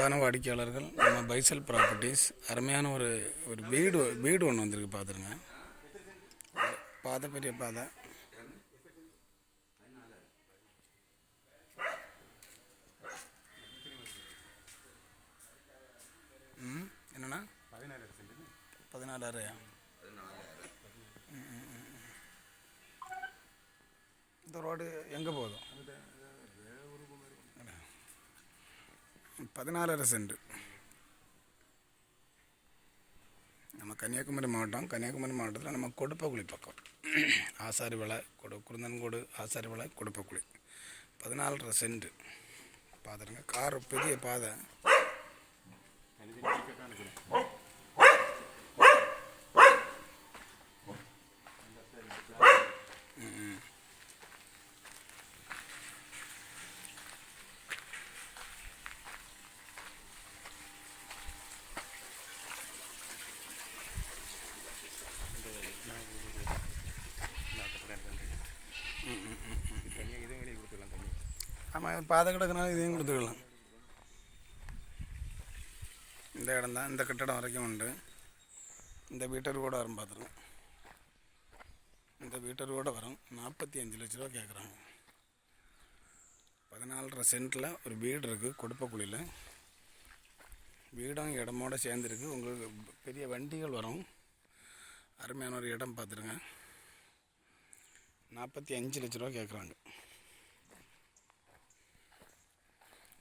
பிரதான வாடிக்கையாளர்கள் நம்ம பைசல் ப்ராப்பர்ட்டிஸ் அருமையான ஒரு ஒரு வீடு வீடு ஒன்று வந்திருக்கு பார்த்துருங்க பாதை பெரிய பாதை. ம் என்னண்ணா? பதினாலாயிரம் இந்த ரோடு எங்கே போதும் பதினாலரை சென்ட். நம்ம கன்னியாகுமரி மாவட்டம் கன்னியாகுமரி மாவட்டத்தில் நம்ம கொடுப்பக்குழி பக்கம். ஆசாரி விலை கொடு குருந்தன்கோடு ஆசாரி விலை கொடுப்பக்குழி. பதினாலரை சென்ட். பார்த்துருங்க கார் பெரிய பாதை. பாதை கிடக்குனால இதையும் கொடுத்துக்கலாம். இந்த இடம் தான் இந்த கட்டடம் வரைக்கும் உண்டு. இந்த வீட்டர் கூட வரும் பார்த்துருங்க இந்த வீட்டர் கூட வரும். நாற்பத்தி அஞ்சு லட்ச ரூபா கேட்குறாங்க பதினாலரை சென்ட்டில் ஒரு வீடு இருக்குது கொடுப்பக்குழியில் வீடும் இடமோட சேர்ந்துருக்கு. உங்களுக்கு பெரிய வண்டிகள் வரும். அருமையான ஒரு இடம் பார்த்துருங்க நாற்பத்தி அஞ்சு லட்ச ரூபா கேட்குறாங்க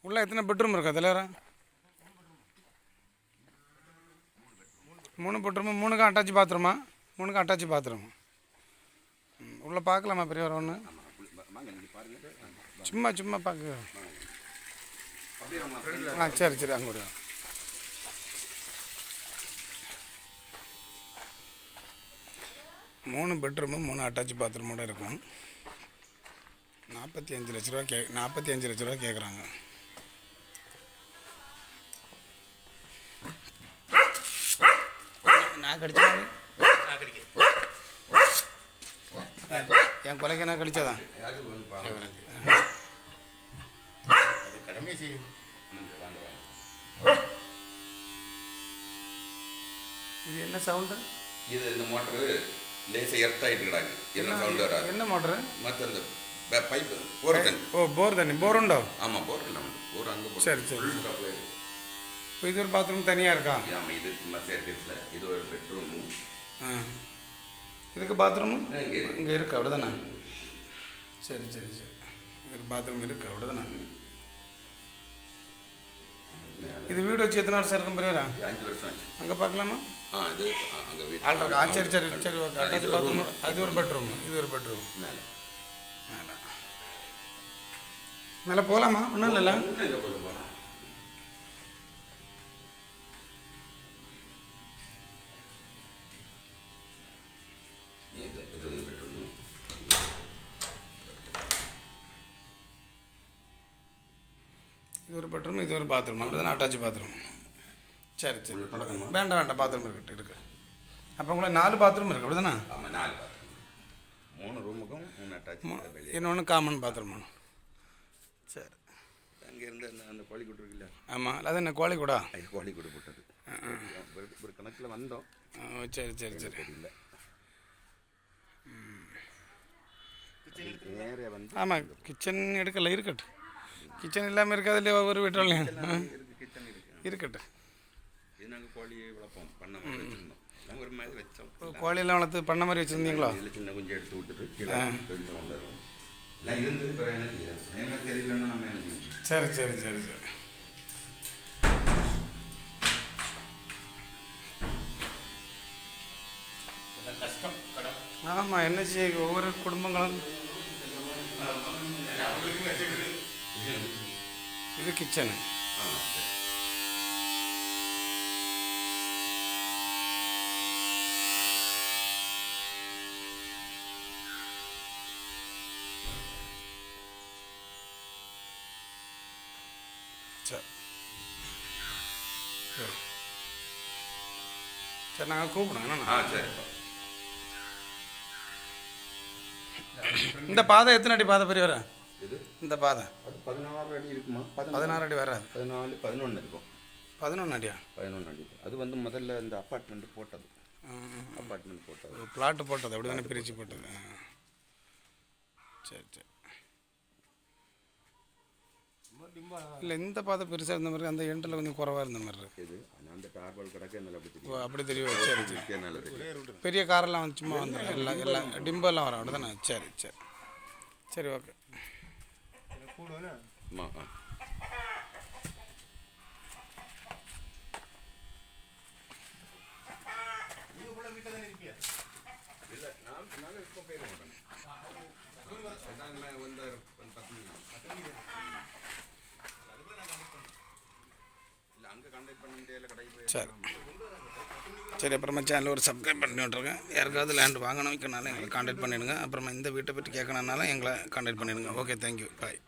உள்ளே எத்தனை பெட்ரூம் இருக்கா தலைவரா மூணு பெட்ரூமு மூணுக்கும் அட்டாச் பாத்ரூமா மூணுக்கும் அட்டாச் பாத்ரூம் உள்ளே பார்க்கலாமா பெரியவர் ஒன்று சும்மா சும்மா பார்க்க. ஆ சரி சரி அங்கே மூணு பெட்ரூமு மூணு அட்டாச் பாத்ரூமோடு இருக்கும். நாற்பத்தி அஞ்சு லட்ச ரூபா கே நாற்பத்தி அஞ்சு லட்ச ரூபா கேட்குறாங்க என் கொலைக்கு நான் கடிச்சதான் இது என்ன சவுண்டு இது இந்த மோட்டரு லேசாக எர்த் ஆகிட்டு கிடாங்க என்ன சவுண்ட் வராது. என்ன மோட்ரு மற்ற அந்த ப- பைப்பு போர் தண்ணி ஓ போர் தண்ணி போர் உண்டோ ஆமாம் போர் இல்லை போர் அங்கே சரி, சரி. இப்போ இது ஒரு பாத்ரூம் தனியாக இருக்கா? ஆமாம் இது சும்மா சேர்க்கல பெட்ரூமு ஆ இதுக்கு பாத்ரூமு இங்கே இருக்கு. அப்படிதானே சரி சரி சரி. ஒரு பாத்ரூம் இருக்கு அப்படிதானே இது வீடு வச்சு எத்தனை வருஷம் இருக்கும் பெரியவரா? அஞ்சு வருஷம் ஆச்சு. அங்கே பார்க்கலாமா? ஆ இது அங்கே ஆ சரி சரி சரி ஓகே அட்டாச் பாத்ரூம் அது ஒரு பெட்ரூம் இது ஒரு பெட்ரூம் மேலே. மேலே. மேலே. போகலாமா ஒன்றும் இல்லைல்ல? போகலாம் இது இது பெட்ரூமு இது ஒரு பெட்ரூம் இது ஒரு பாத்ரூம் அப்படிதானே அட்டாச் பாத்ரூம். சரி சரி. வேண்டாம் வேண்டாம் பாத்ரூம் இருக்கு இருக்கு அப்போ உங்களை நாலு பாத்ரூம் இருக்கு அப்படிதானே? நாலு. மூணு ரூமுக்கும் மூணு அட்டாச் இன்னொன்று காமன் பாத்ரூம் சரி. அங்கேருந்து அந்த அந்த கோழிக்கூட்டு இருக்குல்ல? ஆமாம் அது என்ன கோழி கூடா அது கோழிக்கூடு போட்டது. ஒரு- கணக்கில் வந்தோம். சரி சரி சரி. வந்து ஆமாம் கிச்சன் எடுக்கல இருக்கட்டும். கிச்சன் இல்லாமல் இருக்காது இல்லையா ஒவ்வொரு வீட்டிலையும் இருக்கு இருக்கட்டும். இது நாங்கள் கோழி வளர்ப்போம் பண்ண மாதிரி வச்சுருந்தோம். நாங்கள் ஒரு மாதிரி வச்சோம். கோழியெல்லாம் வளர்த்து பண்ண மாதிரி வச்சுருந்தீங்களோ? சின்ன குஞ்சு எடுத்து விட்டுட்டு கீழே எல்லாம் இருந்து தெரியலன்னா நம்ம சரி சரி சரி சரி. ஆமாம் என்ன செய்ய ஒவ்வொரு குடும்பங்களும் இது கிச்சனு சரி நாங்கள் கூப்பிடுங்க ஆ என்ன சரி. இந்த பாதை எத்தனை அடி பாதை பெரியவரா இது இந்த பாதை. பதினாறு அடி இருக்குமா? பதினாறு அடி வராது. பதினாலு பதினொன்று இருக்கும். பதினொன்று அடியா? பதினொன்று அடி. அது வந்து முதல்ல இந்த அப்பார்ட்மெண்ட் போட்டது. அப்பார்ட்மெண்ட் போட்டது. பிளாட்டு போட்டது. அப்படி தானே பிரித்து போட்டது. சரி சரி. இல்லை இந்த பாதை பெருசாக இருந்த மாதிரி அந்த எண்டில் கொஞ்சம் குறவாக இருந்த மாதிரி இருக்கு. இது ஆனால் அந்த டார்பால் கிடக்க என்னால் அப்படி தெரியும். அப்படி தெரியும் சரி சரி. பெரிய காரெல்லாம் வந்து சும்மா வந்துடும் எல்லாம் எல்லாம் டிம்பெல்லாம் வரும். அப்படி தானே சரி சரி. சரி ஓகே. ஆமா ஆ இல்லை நான் நாங்கள் இப்போ போயிட மாட்டேன் நாங்கள் வந்து ஒரு பத்து மணி இல்லை அங்கே கான்டாக்ட் பண்ண முடியல கடைக்கு போய் சரி சரி அப்புறமா சேனல் ஒரு சப்ஸ்கிரைப் பண்ணி விட்ருக்கேன் யாருக்காவது லேண்ட் வாங்கணும் வைக்கணும்னாலும் எங்களை காண்டாக்ட் பண்ணிடுங்க. அப்புறமா இந்த வீட்டை பற்றி கேட்கணுன்னாலும் எங்களை காண்டாக்ட் பண்ணிடுங்க. Okay thank you bye